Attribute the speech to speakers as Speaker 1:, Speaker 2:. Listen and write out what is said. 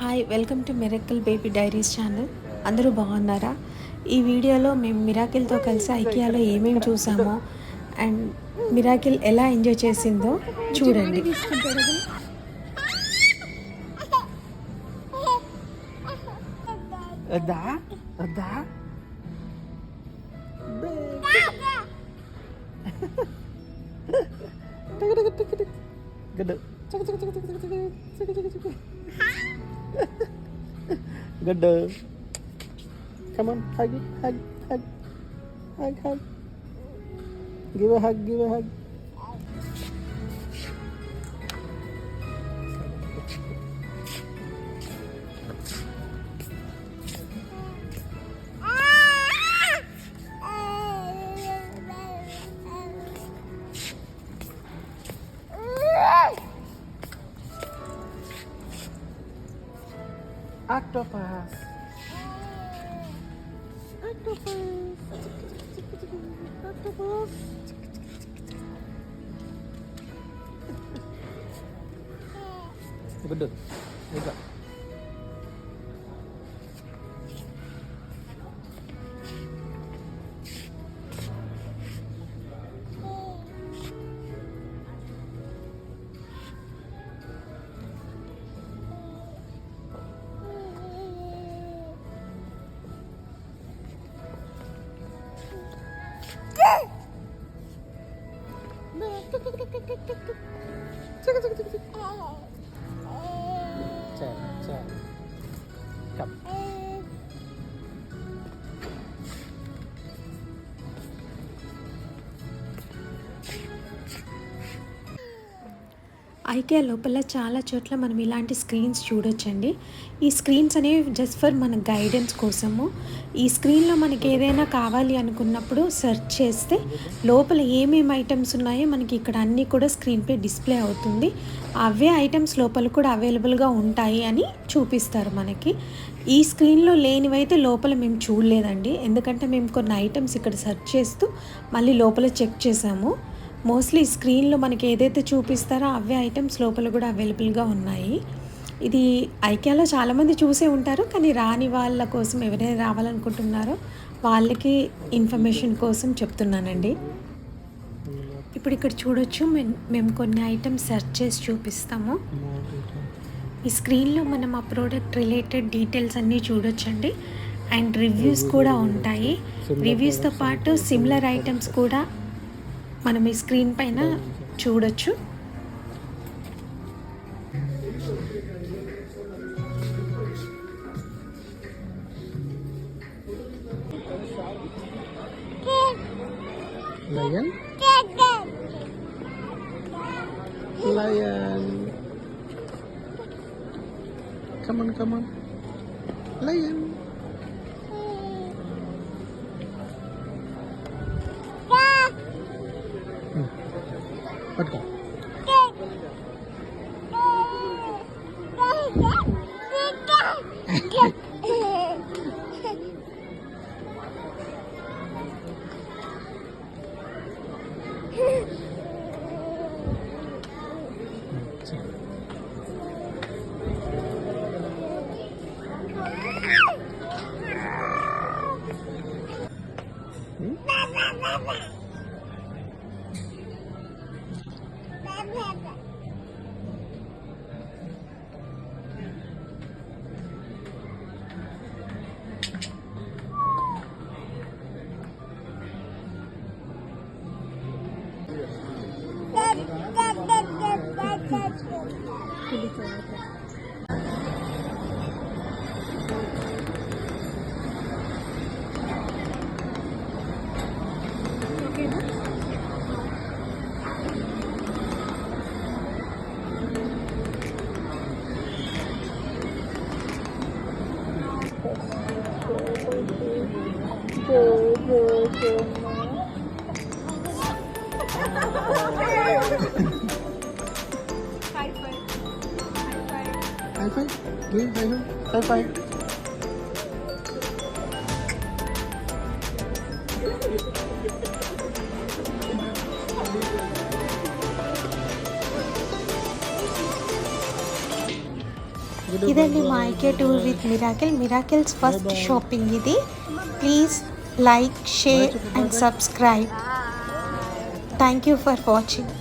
Speaker 1: Hi welcome to Miracle baby diaries channel. అందరూ బాగున్నారా? ఈ వీడియోలో మేము మిరాకిల్తో కలిసి ఐకియాలో ఏమేమి చూసామో అండ్ మిరాకిల్ ఎలా ఎంజాయ్ చేసిందో చూడండి.
Speaker 2: వద్దా? వద్దా? Good. dog. Come on, hug it, hug, hug, hug, hug. Give a hug, give a hug. Octopus. Octopus. Octopus. แช่แช่กับ
Speaker 1: IK లోపల చాలా చోట్ల మనం ఇలాంటి స్క్రీన్స్ చూడొచ్చండి. ఈ స్క్రీన్స్ అనేవి జస్ట్ ఫర్ మన గైడెన్స్ కోసము. ఈ స్క్రీన్లో మనకి ఏదైనా కావాలి అనుకున్నప్పుడు సెర్చ్ చేస్తే లోపల ఏమేమి ఐటమ్స్ ఉన్నాయో మనకి ఇక్కడ అన్నీ కూడా స్క్రీన్పై డిస్ప్లే అవుతుంది. అవే ఐటమ్స్ లోపల కూడా అవైలబుల్గా ఉంటాయి అని చూపిస్తారు మనకి. ఈ స్క్రీన్లో లేనివైతే లోపల మేము చూడలేదండి. ఎందుకంటే మేము కొన్ని ఐటమ్స్ ఇక్కడ సెర్చ్ చేస్తూ మళ్ళీ లోపల చెక్ చేసాము. మోస్ట్లీ స్క్రీన్లో మనకి ఏదైతే చూపిస్తారో అవే ఐటమ్స్ లోపల కూడా అవైలబుల్గా ఉన్నాయి. ఇది ఐక్యాలో చాలామంది చూసే ఉంటారు కానీ రాని వాళ్ళ కోసం ఎవరైనా రావాలనుకుంటున్నారో వాళ్ళకి ఇన్ఫర్మేషన్ కోసం చెప్తున్నానండి. ఇప్పుడు ఇక్కడ చూడొచ్చు మేము మేము కొన్ని ఐటమ్స్ సెర్చ్ చేసి చూపిస్తాము. ఈ స్క్రీన్లో మనం ఆ ప్రోడక్ట్ రిలేటెడ్ డీటెయిల్స్ అన్నీ చూడొచ్చండి. అండ్ రివ్యూస్ కూడా ఉంటాయి. రివ్యూస్తో పాటు సిమిలర్ ఐటమ్స్ కూడా మనం ఈ స్క్రీన్ పైన చూడొచ్చు
Speaker 2: Lion? Lion. Come on, come on. Lion. con cỏ ừ. Bye. Go, go, go, go. five. Give high five. High five.
Speaker 1: ఇదండి మా IK tour with miracle miracles first shopping ఇది
Speaker 3: please like share and subscribe thank you for watching